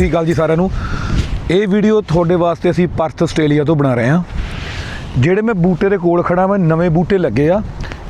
ਸ੍ਰੀ ਅਕਾਲ ਜੀ ਸਾਰਿਆਂ ਨੂੰ। ਇਹ ਵੀਡੀਓ ਤੁਹਾਡੇ ਵਾਸਤੇ ਅਸੀਂ ਪਰਥ ਆਸਟ੍ਰੇਲੀਆ ਤੋਂ ਬਣਾ ਰਹੇ ਹਾਂ। ਜਿਹੜੇ ਮੈਂ ਬੂਟੇ ਦੇ ਕੋਲ ਖੜਾ ਮੈਂ ਨਵੇਂ ਬੂਟੇ ਲੱਗੇ ਆ,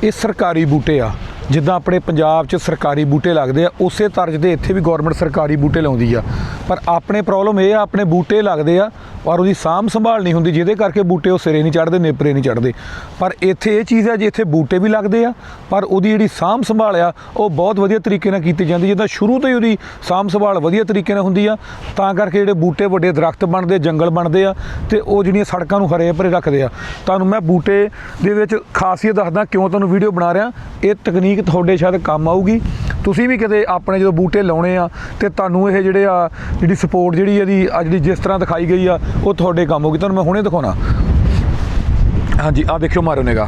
ਇਹ ਸਰਕਾਰੀ ਬੂਟੇ ਆ। ਜਿੱਦਾਂ ਆਪਣੇ ਪੰਜਾਬ 'ਚ ਸਰਕਾਰੀ ਬੂਟੇ ਲੱਗਦੇ ਆ, ਉਸੇ ਤਰਜ਼ ਦੇ ਇੱਥੇ ਵੀ ਗਵਰਨਮੈਂਟ ਸਰਕਾਰੀ ਬੂਟੇ ਲਾਉਂਦੀ ਆ। ਪਰ ਆਪਣੇ ਪ੍ਰੋਬਲਮ ਇਹ ਆ, ਆਪਣੇ ਬੂਟੇ ਲੱਗਦੇ ਆ ਔਰ ਉਹਦੀ ਸਾਂਭ ਸੰਭਾਲ ਨਹੀਂ ਹੁੰਦੀ, ਜਿਹਦੇ ਕਰਕੇ ਬੂਟੇ ਉਹ ਸਿਰੇ ਨਹੀਂ ਚੜਦੇ ਨੇਪਰੇ ਨਹੀਂ ਚੜਦੇ ਪਰ ਇੱਥੇ ਇਹ ਚੀਜ਼ ਆ, ਜੇ ਇੱਥੇ ਬੂਟੇ ਵੀ ਲੱਗਦੇ ਆ, ਪਰ ਉਹਦੀ ਜਿਹੜੀ ਸਾਂਭ ਸੰਭਾਲ ਆ, ਉਹ ਬਹੁਤ ਵਧੀਆ ਤਰੀਕੇ ਨਾਲ ਕੀਤੀ ਜਾਂਦੀ, ਜਿੱਦਾਂ ਸ਼ੁਰੂ ਤੋਂ ਹੀ ਉਹਦੀ ਸਾਂਭ ਸੰਭਾਲ ਵਧੀਆ ਤਰੀਕੇ ਨਾਲ ਹੁੰਦੀ ਆ, ਤਾਂ ਕਰਕੇ ਜਿਹੜੇ ਬੂਟੇ ਵੱਡੇ ਦਰਖਤ ਬਣਦੇ, ਜੰਗਲ ਬਣਦੇ ਆ, ਤੇ ਉਹ ਜਿਹੜੀਆਂ ਸੜਕਾਂ ਨੂੰ ਹਰੇ ਭਰੇ ਰੱਖਦੇ ਆ। ਤੁਹਾਨੂੰ ਮੈਂ ਬੂਟੇ ਦੇ ਵਿੱਚ ਖਾਸੀਅਤ ਦੱਸਦਾ, ਕਿਉਂ ਤੁਹਾਨੂੰ ਵੀਡੀਓ ਬਣਾ ਰਿਹਾ, ਇਹ ਤਕਨੀਕ ਤੁਹਾਡੇ ਸ਼ਾਇਦ ਕੰਮ ਆਊਗੀ। ਤੁਸੀਂ ਵੀ ਕਿਤੇ ਆਪਣੇ ਜਦੋਂ ਬੂਟੇ ਲਾਉਣੇ ਆ ਤੇ ਤੁਹਾਨੂੰ ਇਹ ਜਿਹੜੇ ਆ, ਜਿਹੜੀ ਸਪੋਰਟ ਜਿਹੜੀ ਇਹਦੀ ਆ ਜਿਹੜੀ ਜਿਸ ਤਰ੍ਹਾਂ ਦਿਖਾਈ ਗਈ ਆ, ਉਹ ਤੁਹਾਡੇ ਕੰਮ ਆਊਗੀ। ਤੁਹਾਨੂੰ ਮੈਂ ਹੁਣੇ ਦਿਖਾਉਣਾ। ਹਾਂਜੀ ਆ ਦੇਖਿਓ ਮਾਰੋ ਨਿਗਾ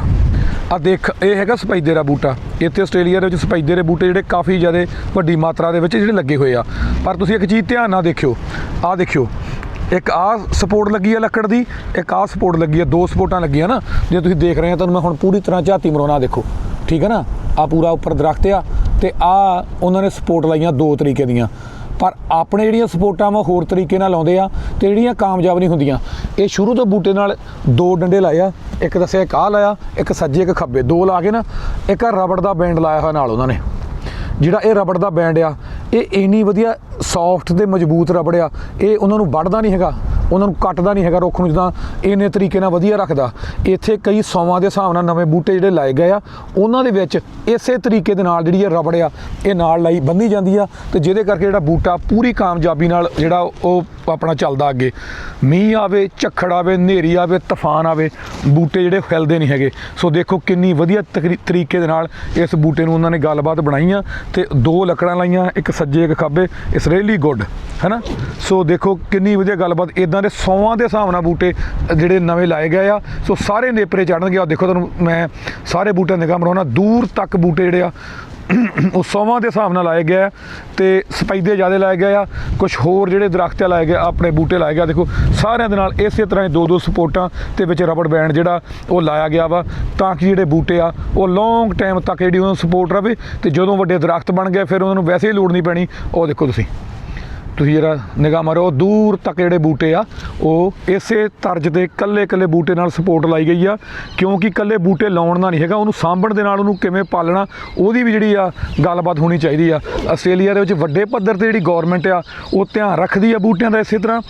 ਆ ਦੇਖ, ਇਹ ਹੈਗਾ ਸਪਾਈਦੇ ਦਾ ਬੂਟਾ। ਇੱਥੇ ਆਸਟ੍ਰੇਲੀਆ ਦੇ ਵਿੱਚ ਸਪਾਈਦੇ ਦੇ ਬੂਟੇ ਜਿਹੜੇ ਕਾਫੀ ਜ਼ਿਆਦਾ ਵੱਡੀ ਮਾਤਰਾ ਦੇ ਵਿੱਚ ਜਿਹੜੇ ਲੱਗੇ ਹੋਏ ਆ। ਪਰ ਤੁਸੀਂ ਇੱਕ ਚੀਜ਼ ਧਿਆਨ ਨਾਲ ਦੇਖਿਓ। ਆ ਦੇਖਿਓ। ਇੱਕ ਆ ਸਪੋਰਟ ਲੱਗੀ ਆ ਲੱਕੜ ਦੀ, ਇੱਕ ਆ ਸਪੋਰਟ ਲੱਗੀ ਆ। ਦੋ ਸਪੋਰਟਾਂ ਲੱਗੀਆਂ ਨਾ। ਜੇ ਤੁਸੀਂ ਦੇਖ ਰਹੇ ਹੋ, ਤੁਹਾਨੂੰ ਮੈਂ ਹੁਣ ਪੂਰੀ ਤਰ੍ਹਾਂ ਝਾਤੀ ਮਰਾਉਣਾ ਦੇਖੋ। ਠੀਕ ਹੈ ਨਾ? ਆ ਪੂਰਾ ਉੱਪਰ ਦਰਖਤ ਆ ਤੇ ਆ ਉਹਨਾਂ ਨੇ ਸਪੋਰਟ ਲਾਈਆਂ ਦੋ ਤਰੀਕੇ ਦੀਆਂ। ਪਰ ਆਪਣੇ ਜਿਹੜੀਆਂ ਸਪੋਰਟਾਂ ਵਾ ਹੋਰ ਤਰੀਕੇ ਨਾਲ ਲਾਉਂਦੇ ਆ ਤੇ ਜਿਹੜੀਆਂ ਕਾਮਯਾਬ ਨਹੀਂ ਹੁੰਦੀਆਂ। ਇਹ ਸ਼ੁਰੂ ਤੋਂ ਬੂਟੇ ਨਾਲ ਦੋ ਡੰਡੇ ਲਾਏ ਆ, ਇੱਕ ਦੱਸਿਆ ਇੱਕ ਆਹ ਲਾਇਆ, ਇੱਕ ਸੱਜੇ ਇੱਕ ਖੱਬੇ, ਦੋ ਲਾ ਕੇ ਨਾ ਇੱਕ ਰਬੜ ਦਾ ਬੈਂਡ ਲਾਇਆ ਹੋਇਆ ਨਾਲ ਉਹਨਾਂ ਨੇ। ਜਿਹੜਾ ਇਹ ਰਬੜ ਦਾ ਬੈਂਡ ਆ, ਇਹ ਇੰਨੀ ਵਧੀਆ ਸੌਫਟ ਤੇ ਮਜ਼ਬੂਤ ਰਬੜ ਆ, ਇਹ ਉਹਨਾਂ ਨੂੰ ਵੱਢਦਾ ਨਹੀਂ ਹੈਗਾ। ਉਹਨਾਂ ਨੂੰ ਕੱਟਦਾ ਨਹੀਂ ਹੈਗਾ ਰੁੱਖ ਨੂੰ, ਜਿੱਦਾਂ ਇੰਨੇ ਤਰੀਕੇ ਨਾਲ ਵਧੀਆ ਰੱਖਦਾ। ਇੱਥੇ ਕਈ ਸੌਵਾਂ ਦੇ ਹਿਸਾਬ ਨਾਲ ਨਵੇਂ ਬੂਟੇ ਜਿਹੜੇ ਲਾਏ ਗਏ ਆ, ਉਹਨਾਂ ਦੇ ਵਿੱਚ ਇਸੇ ਤਰੀਕੇ ਦੇ ਨਾਲ ਜਿਹੜੀ ਇਹ ਰਬੜ ਆ, ਇਹ ਨਾਲ ਲਾਈ ਬੰਨੀ ਜਾਂਦੀ ਆ ਤੇ ਜਿਹਦੇ ਕਰਕੇ ਜਿਹੜਾ ਬੂਟਾ ਪੂਰੀ ਕਾਮਯਾਬੀ ਨਾਲ ਜਿਹੜਾ ਉਹ ਆਪਣਾ ਚੱਲਦਾ ਅੱਗੇ। ਮੀਂਹ ਆਵੇ, ਝੱਖੜ ਆਵੇ, ਹਨੇਰੀ ਆਵੇ, ਤੂਫਾਨ ਆਵੇ, ਬੂਟੇ ਜਿਹੜੇ ਫੈਲਦੇ ਨਹੀਂ ਹੈਗੇ। ਸੋ ਦੇਖੋ ਕਿੰਨੀ ਵਧੀਆ ਤਕਰੀ- ਤਰੀਕੇ ਦੇ ਨਾਲ ਇਸ ਬੂਟੇ ਨੂੰ ਉਹਨਾਂ ਨੇ ਗੱਲਬਾਤ ਬਣਾਈਆਂ ਤੇ ਦੋ ਲੱਕੜਾਂ ਲਾਈਆਂ, ਇੱਕ ਸੱਜੇ, ਇੱਕ ਖੱਬੇ, ਇਸ ਰੀਲੀ ਗੁੱਡ, ਹੈਨਾ? ਸੋ ਦੇਖੋ ਕਿੰਨੀ ਵਧੀਆ ਗੱਲਬਾਤ ਇਦਾਂ ਦੇ ਸੌਵਾਂ ਦੇ ਹਿਸਾਬ ਨਾਲ ਬੂਟੇ ਜਿਹੜੇ ਨਵੇਂ ਲਾਏ ਗਏ ਆ। ਸੋ ਸਾਰੇ ਨੇਪਰੇ ਚੜਨਗੇ ਆ ਦੇਖੋ ਤੁਹਾਨੂੰ ਮੈਂ ਸਾਰੇ ਬੂਟੇ ਨਿਗਾਹ ਮਰਾਉਣਾ ਦੂਰ ਤੱਕ ਬੂਟੇ ਜਿਹੜੇ ਆ ਉਹ ਸੌਵਾਂ ਦੇ ਹਿਸਾਬ ਨਾਲ ਲਾਏ ਗਏ ਆ ਤੇ ਸਪੈਦੇ ਜ਼ਿਆਦਾ ਲਾਏ ਗਏ ਆ ਕੁਝ ਹੋਰ ਜਿਹੜੇ ਦਰਖਤ ਆ ਲਾਏ ਗਏ, ਆਪਣੇ ਬੂਟੇ ਲਾਏ ਗਏ। ਦੇਖੋ, ਸਾਰਿਆਂ ਦੇ ਨਾਲ ਇਸੇ ਤਰ੍ਹਾਂ ਹੀ ਦੋ ਦੋ ਸਪੋਰਟਾਂ ਤੇ ਵਿੱਚ ਰਬੜ ਬੈਂਡ ਜਿਹੜਾ ਉਹ ਲਾਇਆ ਗਿਆ ਵਾ। ਤਾਂ ਕਿ ਜਿਹੜੇ ਬੂਟੇ ਆ, ਉਹ ਲੌਂਗ ਟਾਈਮ ਤੱਕ ਜਿਹੜੀ ਉਹਨਾਂ ਸਪੋਰਟ ਰਵੇ ਤੇ ਜਦੋਂ ਵੱਡੇ ਦਰਖਤ ਬਣ ਗਏ, ਫਿਰ ਉਹਨਾਂ ਨੂੰ ਵੈਸੇ ਹੀ ਲੋੜ ਨਹੀਂ ਪੈਣੀ। ਉਹ ਦੇਖੋ ਤੁਸੀਂ। ਤੁਸੀਂ ਜਿਹੜਾ ਨਿਗਾਹ ਮਾਰੋ ਦੂਰ ਤੱਕ ਜਿਹੜੇ ਬੂਟੇ ਆ, ਉਹ ਇਸੇ ਤਰਜ਼ ਦੇ ਕੱਲੇ ਕੱਲੇ ਬੂਟੇ ਨਾਲ ਸਪੋਰਟ ਲਾਈ ਗਈ ਆ, ਕਿਉਂਕਿ ਕੱਲੇ ਬੂਟੇ ਲਾਉਣ ਦਾ ਨਹੀਂ ਹੈਗਾ, ਉਹਨੂੰ ਸਾਂਭਣ ਦੇ ਨਾਲ ਉਹਨੂੰ ਕਿਵੇਂ ਪਾਲਣਾ, ਉਹਦੀ ਵੀ ਜਿਹੜੀ ਆ ਗੱਲਬਾਤ ਹੋਣੀ ਚਾਹੀਦੀ ਆ। ਆਸਟ੍ਰੇਲੀਆ ਦੇ ਵਿੱਚ ਵੱਡੇ ਪੱਧਰ ਤੇ ਜਿਹੜੀ ਗਵਰਨਮੈਂਟ ਆ, ਉਹ ਧਿਆਨ ਰੱਖਦੀ ਆ ਬੂਟਿਆਂ ਦਾ ਇਸੇ ਤਰ੍ਹਾਂ।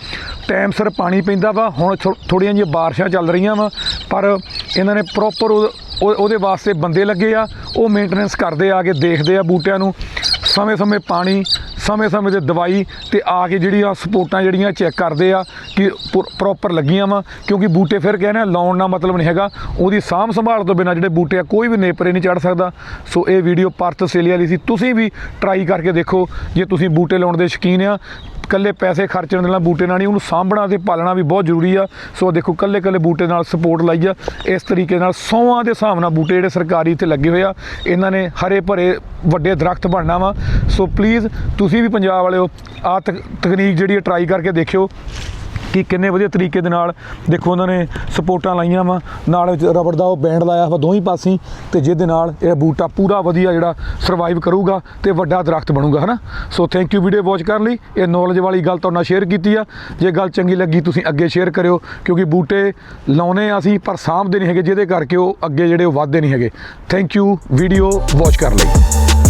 ਟਾਈਮ ਸਿਰ ਪਾਣੀ ਪੈਂਦਾ ਵਾ, ਹੁਣ ਥੋੜੀਆਂ ਜਿਹੀਆਂ ਬਾਰਿਸ਼ਾਂ ਚੱਲ ਰਹੀਆਂ ਵਾ, ਪਰ ਇਹਨਾਂ ਨੇ ਪ੍ਰੋਪਰ ਉਹਦੇ ਵਾਸਤੇ ਬੰਦੇ ਲੱਗੇ ਆ, ਉਹ ਮੇਨਟੇਨੈਂਸ ਕਰਦੇ ਆ ਕੇ ਦੇਖਦੇ ਆ ਬੂਟਿਆਂ ਨੂੰ। ਸਮੇਂ-ਸਮੇਂ ਪਾਣੀ ਸਮੇਂ-ਸਮੇਂ ਤੇ ਦਵਾਈ ਤੇ ਆ ਕੇ ਜਿਹੜੀਆਂ ਸਪੋਰਟਾਂ ਜਿਹੜੀਆਂ ਚੈੱਕ ਕਰਦੇ ਆ ਕਿ ਪ੍ਰੋਪਰ ਲੱਗੀਆਂ ਵਾ, ਕਿਉਂਕਿ ਬੂਟੇ ਫਿਰ ਕਹਿੰਦੇ ਆ, ਲਾਉਣ ਦਾ ਮਤਲਬ ਨਹੀਂ ਹੈਗਾ। ਉਹਦੀ ਸਾਂਭ ਸੰਭਾਲ ਤੋਂ ਬਿਨਾਂ ਜਿਹੜੇ ਬੂਟੇ ਆ, ਕੋਈ ਵੀ ਨੇਪਰੇ ਨਹੀਂ ਚੜ ਸਕਦਾ। ਸੋ ਇਹ ਵੀਡੀਓ ਪਰਤ ਆਸਟ੍ਰੇਲੀਆ ਲਈ ਸੀ। ਤੁਸੀਂ ਵੀ ਟਰਾਈ ਕਰਕੇ ਦੇਖੋ, ਜੇ ਤੁਸੀਂ ਬੂਟੇ ਲਾਉਣ ਦੇ ਸ਼ੌਕੀਨ ਆ ਕੱਲੇ ਪੈਸੇ ਖਰਚਣ ਦੇ ਨਾਲ ਬੂਟੇ ਨਾਲ ਨਹੀਂ, ਉਹਨੂੰ ਸਾਂਭਣਾ ਤੇ ਪਾਲਣਾ ਵੀ ਬਹੁਤ ਜ਼ਰੂਰੀ ਆ। ਸੋ ਦੇਖੋ ਕੱਲੇ ਕੱਲੇ ਬੂਟੇ ਨਾਲ ਸਪੋਰਟ ਲਾਈ ਆ। ਇਸ ਤਰੀਕੇ ਨਾਲ ਸੌਵਾਂ ਦੇ ਹਿਸਾਬ ਨਾਲ ਬੂਟੇ ਜਿਹੜੇ ਸਰਕਾਰੀ ਇੱਥੇ ਲੱਗੇ ਹੋਏ ਆ, ਇਹਨਾਂ ਨੇ ਹਰੇ ਭਰੇ ਵੱਡੇ ਦਰਖਤ ਬਣਨਾ ਵਾ। ਸੋ ਪਲੀਜ਼ ਤੁਸੀਂ ਵੀ ਪੰਜਾਬ ਵਾਲਿਓ ਆ ਤਕਨੀਕ ਜਿਹੜੀ ਟਰਾਈ ਕਰਕੇ ਦੇਖਿਓ। ਕਿ ਕਿੰਨੇ ਵਧੀਆ ਤਰੀਕੇ ਦੇ ਨਾਲ ਦੇਖੋ ਉਹਨਾਂ ਨੇ ਸਪੋਰਟਾਂ ਲਾਈਆਂ ਵਾ, ਨਾਲ ਰਬੜ ਦਾ ਉਹ ਬੈਂਡ ਲਾਇਆ ਵਾ ਦੋਹੀਂ ਪਾਸੇ ਤੇ ਜਿਹਦੇ ਨਾਲ ਇਹ ਬੂਟਾ ਪੂਰਾ ਵਧੀਆ ਜਿਹੜਾ ਸਰਵਾਈਵ ਕਰੂਗਾ ਤੇ ਵੱਡਾ ਦਰਖਤ ਬਣੂਗਾ, ਹਨਾ? So thank you video watch ਕਰਨ ਲਈ। ਇਹ ਨੌਲੇਜ ਵਾਲੀ ਗੱਲ ਤੁਹਾਡੇ ਨਾਲ ਸ਼ੇਅਰ ਕੀਤੀ ਆ। ਜੇ ਗੱਲ ਚੰਗੀ ਲੱਗੀ, ਤੁਸੀਂ ਅੱਗੇ ਸ਼ੇਅਰ ਕਰਿਓ, ਕਿਉਂਕਿ ਬੂਟੇ ਲਾਉਨੇ ਆ ਅਸੀਂ, ਪਰ ਸਾਂਭਦੇ ਨਹੀਂ ਹੈਗੇ, ਜਿਹਦੇ ਕਰਕੇ ਉਹ ਅੱਗੇ ਜਿਹੜੇ ਉਹ ਵੱਧਦੇ ਨਹੀਂ ਹੈਗੇ। ਥੈਂਕ ਯੂ ਵੀਡੀਓ ਵਾਚ ਕਰਨ ਲਈ।